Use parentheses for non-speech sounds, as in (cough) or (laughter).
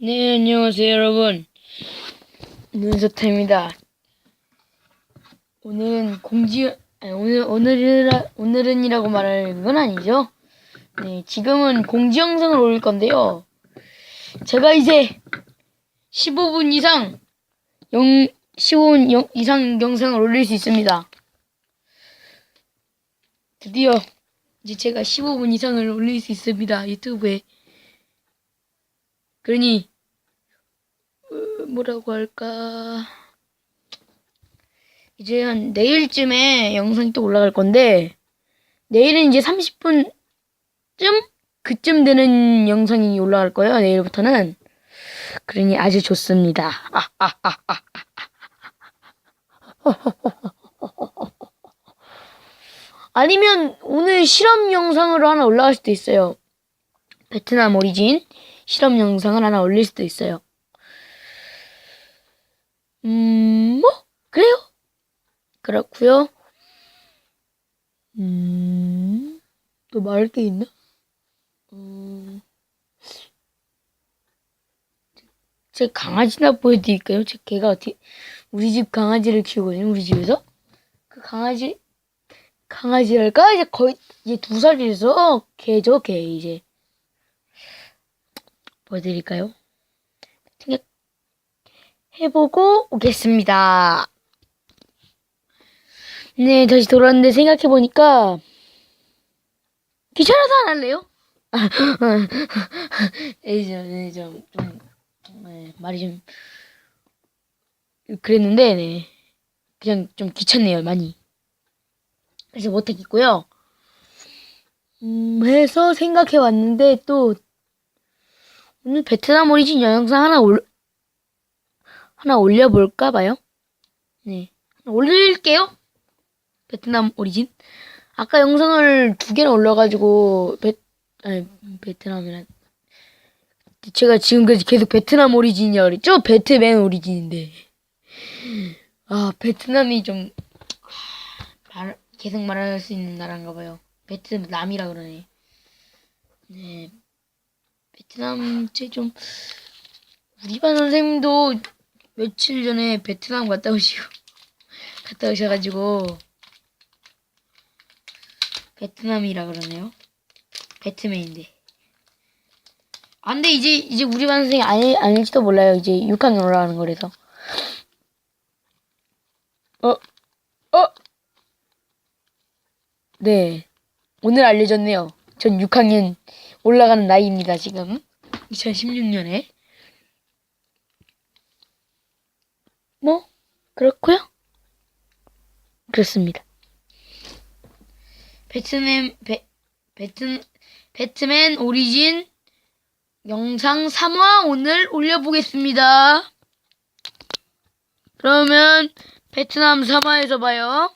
네, 안녕하세요, 여러분. 눈소태입니다. 오늘은 공지, 아니, 오늘, 오늘은, 오늘은이라고 말할 건 아니죠. 네, 지금은 공지 영상을 올릴 건데요. 제가 이제 15분 이상, 영, 15분 영, 이상 영상을 올릴 수 있습니다. 드디어 이제 제가 15분 이상을 올릴 수 있습니다. 유튜브에. 그러니 어, 뭐라고 할까. 이제 한 내일쯤에 영상이 또 올라갈 건데 내일은 이제 30분쯤? 그쯤 되는 영상이 올라갈 거예요 내일부터는. 그러니 아주 좋습니다. 아, 아, 아, 아. (laughs) 아니면 오늘 실험 영상으로 하나 올라갈 수도 있어요. 베트남 오리진 실험 영상을 하나 올릴 수도 있어요. 음, 뭐, 그래요. 그렇고요 음, 또 말할 게 있나? 음, 제 강아지나 보여드릴까요? 제 개가 어떻게, 우리 집 강아지를 키우거든요, 우리 집에서. 그 강아지, 강아지랄까? 이제 거의, 이제 두 살이라서 개죠, 개, 이제. 보여드릴까요? 생각해보고 오겠습니다. 네, 다시 돌아왔는데 생각해보니까 귀찮아서 안 할래요? (laughs) 좀, 네, 좀, 좀, 네, 말이 좀 그랬는데, 네. 그냥 좀 귀찮네요, 많이. 그래서 못하겠고요. 음, 해서 생각해왔는데 또 오늘 베트남 오리진 영상 하나 올 하나 올려볼까 봐요. 네, 올릴게요. 베트남 오리진. 아까 영상을 두 개나 올려가지고 베 아니 베트남이란 제가 지금까지 계속 베트남 오리진이라 그랬죠? 베트맨 오리진인데 아 베트남이 좀 말, 계속 말할 수 있는 나라인가 봐요. 베트남이라 그러네. 네. 베트남 제좀 우리 반 선생님도 며칠 전에 베트남 갔다 오시고 (laughs) 갔다 오셔가지고 베트남이라 그러네요. 배트맨인데. 아 근데 이제 이제 우리 반 선생님 아니 아닐지도 몰라요. 이제 6학년 올라가는 거라서. 어 어. 네. 오늘 알려줬네요. 전 6학년 올라가는 나이입니다, 지금. 2016년에. 뭐, 그렇고요 그렇습니다. 배트맨, 배, 배트, 배트맨 오리진 영상 3화 오늘 올려보겠습니다. 그러면 베트남 3화에서 봐요.